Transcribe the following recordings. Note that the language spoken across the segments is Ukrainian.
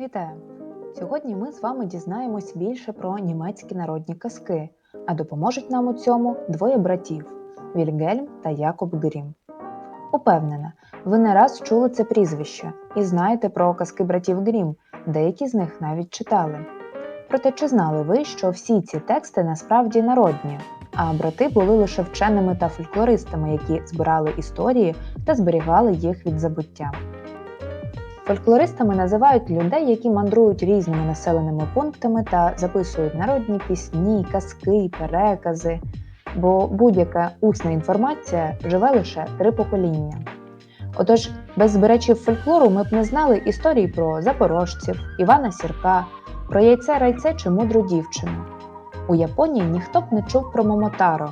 Вітаю! Сьогодні ми з вами дізнаємось більше про німецькі народні казки, а допоможуть нам у цьому двоє братів Вільгельм та Якоб Грім. Упевнена, ви не раз чули це прізвище і знаєте про казки братів Грім, деякі з них навіть читали. Проте чи знали ви, що всі ці тексти насправді народні, а брати були лише вченими та фольклористами, які збирали історії та зберігали їх від забуття. Фольклористами називають людей, які мандрують різними населеними пунктами та записують народні пісні, казки, перекази, бо будь-яка усна інформація живе лише три покоління. Отож, без збирачів фольклору ми б не знали історії про запорожців, Івана Сірка, про яйце райце чи мудру дівчину. У Японії ніхто б не чув про Момотаро,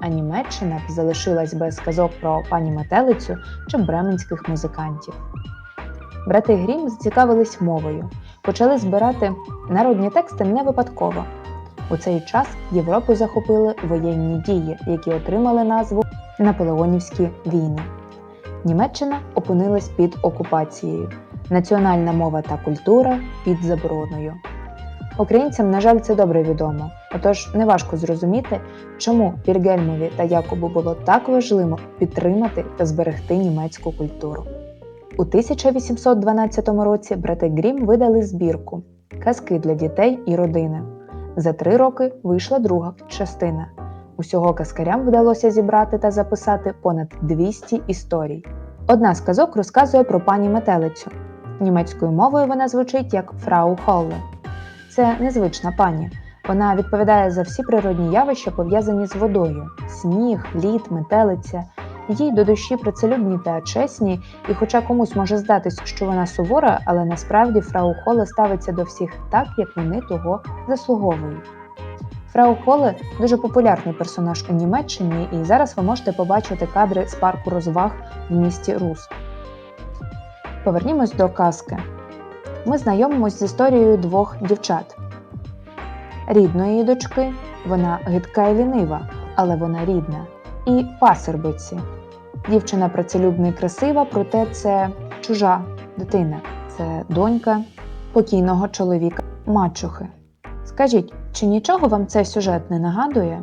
а Німеччина б залишилась без казок про пані Метелицю чи бременських музикантів. Брати Грім зацікавились мовою, почали збирати народні тексти не випадково. У цей час Європу захопили воєнні дії, які отримали назву Наполеонівські війни. Німеччина опинилась під окупацією, національна мова та культура під забороною. Українцям, на жаль, це добре відомо, отож неважко зрозуміти, чому Вільгельмові та Якобу було так важливо підтримати та зберегти німецьку культуру. У 1812 році брати Грім видали збірку Казки для дітей і родини. За три роки вийшла друга частина. Усього казкарям вдалося зібрати та записати понад 200 історій. Одна з казок розказує про пані метелицю. Німецькою мовою вона звучить як Фрау Холле. Це незвична пані. Вона відповідає за всі природні явища, пов'язані з водою: сніг, лід, метелиця. Їй до душі працелюбні та чесні, і хоча комусь може здатись, що вона сувора, але насправді фрау Холе ставиться до всіх так, як вони того заслуговують. Фрау Холе дуже популярний персонаж у Німеччині, і зараз ви можете побачити кадри з парку розваг в місті Рус. Повернімось до казки. Ми знайомимось з історією двох дівчат. Рідної дочки, вона гидка і лінива, але вона рідна, і пасербиці. Дівчина працелюбна і красива, проте це чужа дитина, це донька покійного чоловіка мачухи. Скажіть, чи нічого вам цей сюжет не нагадує?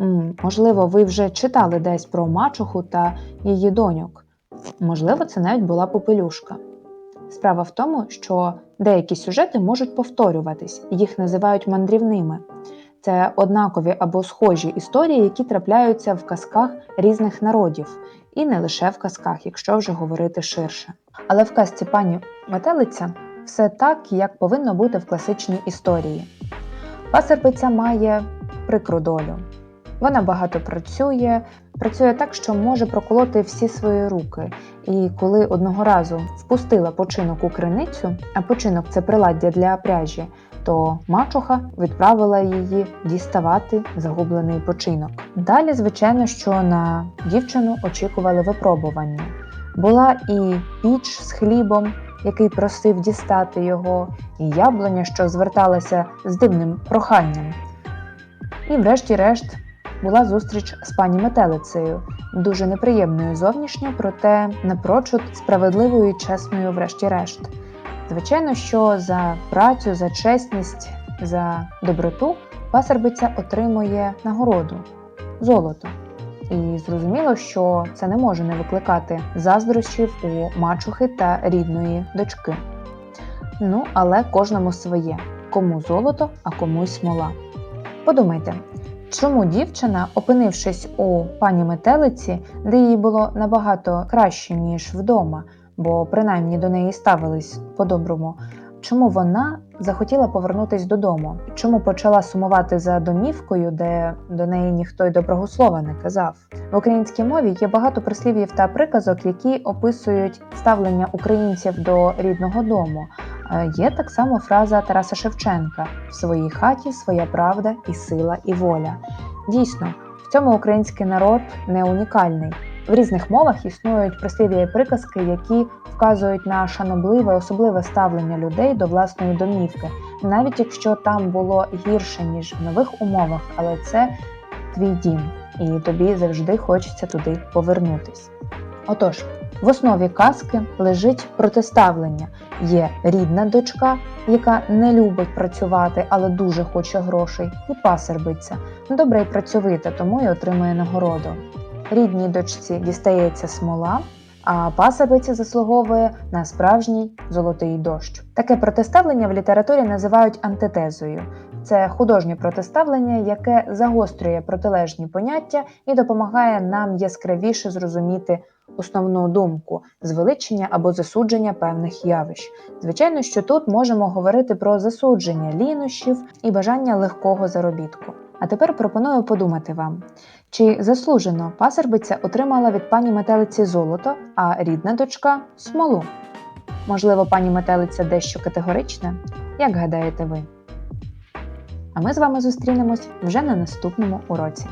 М, можливо, ви вже читали десь про мачуху та її доньок. Можливо, це навіть була попелюшка. Справа в тому, що деякі сюжети можуть повторюватись, їх називають мандрівними. Це однакові або схожі історії, які трапляються в казках різних народів, і не лише в казках, якщо вже говорити ширше. Але в казці пані Метелиця все так, як повинно бути в класичній історії. Пасербиця має прикру долю. Вона багато працює, працює так, що може проколоти всі свої руки. І коли одного разу впустила починок у криницю, а починок це приладдя для пряжі, то мачуха відправила її діставати загублений починок. Далі, звичайно, що на дівчину очікували випробування. Була і піч з хлібом, який просив дістати його, і яблуня, що зверталася з дивним проханням. І, врешті-решт, була зустріч з пані Метелицею, дуже неприємною зовнішньо, проте напрочуд справедливою і чесною, врешті-решт. Звичайно, що за працю, за чесність, за доброту пасербиця отримує нагороду золото. І зрозуміло, що це не може не викликати заздрощів у мачухи та рідної дочки. Ну, але кожному своє: кому золото, а комусь смола. Подумайте, чому дівчина, опинившись у пані метелиці, де їй було набагато краще, ніж вдома, бо принаймні до неї ставились по-доброму. Чому вона захотіла повернутися додому? Чому почала сумувати за домівкою, де до неї ніхто й доброго слова не казав? В українській мові є багато прислів'їв та приказок, які описують ставлення українців до рідного дому. Е, Є так само фраза Тараса Шевченка: в своїй хаті своя правда і сила, і воля. Дійсно, в цьому український народ не унікальний. В різних мовах існують прислів'я приказки, які вказують на шанобливе, особливе ставлення людей до власної домівки, навіть якщо там було гірше ніж в нових умовах, але це твій дім, і тобі завжди хочеться туди повернутись. Отож, В основі казки лежить протиставлення. Є рідна дочка, яка не любить працювати, але дуже хоче грошей, і пасербиця. Добра і працьовита, тому і отримує нагороду. Рідній дочці дістається смола, а пасербиця заслуговує на справжній золотий дощ. Таке протиставлення в літературі називають антитезою. Це художнє протиставлення, яке загострює протилежні поняття і допомагає нам яскравіше зрозуміти основну думку звеличення або засудження певних явищ. Звичайно, що тут можемо говорити про засудження лінощів і бажання легкого заробітку. А тепер пропоную подумати вам, чи заслужено пасербиця отримала від пані метелиці золото, а рідна дочка смолу? Можливо, пані метелиця дещо категорична? Як гадаєте ви? А ми з вами зустрінемось вже на наступному уроці.